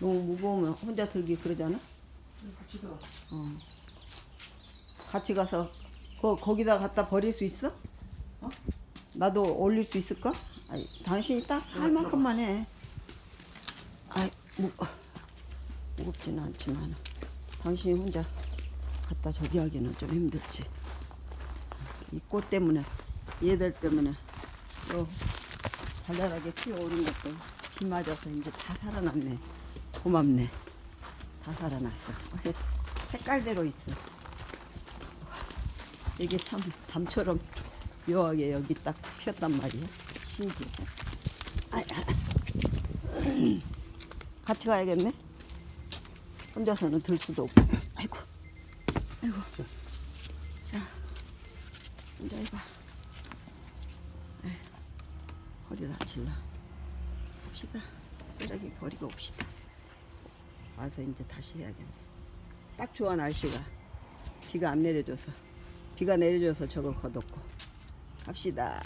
너무 무거우면 혼자 들기 그러잖아. 같이 들어. 어. 같이 가서 거, 거기다 갖다 버릴 수 있어? 어? 나도 올릴 수 있을까? 아니, 당신이 딱할 들어봐. 만큼만 해. 아이, 무, 무겁지는 않지만 당신이 혼자 갖다 저기 하기는 좀 힘들지. 이 꽃 때문에 얘들 때문에 또 자잘하게 키워오는 것도 비 맞아서 이제 다 살아났네. 고맙네. 다 살아났어. 색깔대로 있어. 이게 참 담처럼 묘하게 여기 딱 피었단 말이야. 신기해. 아이, 아. 같이 가야겠네. 혼자서는 들 수도 없고. 아이고, 아이고. 자, 혼자 해봐. 에이, 허리 다칠라. 봅시다. 쓰레기 버리고 옵시다. 와서 이제 다시 해야겠네. 딱 좋아 날씨가. 비가 안 내려줘서. 비가 내려줘서 저걸 걷었고. 갑시다.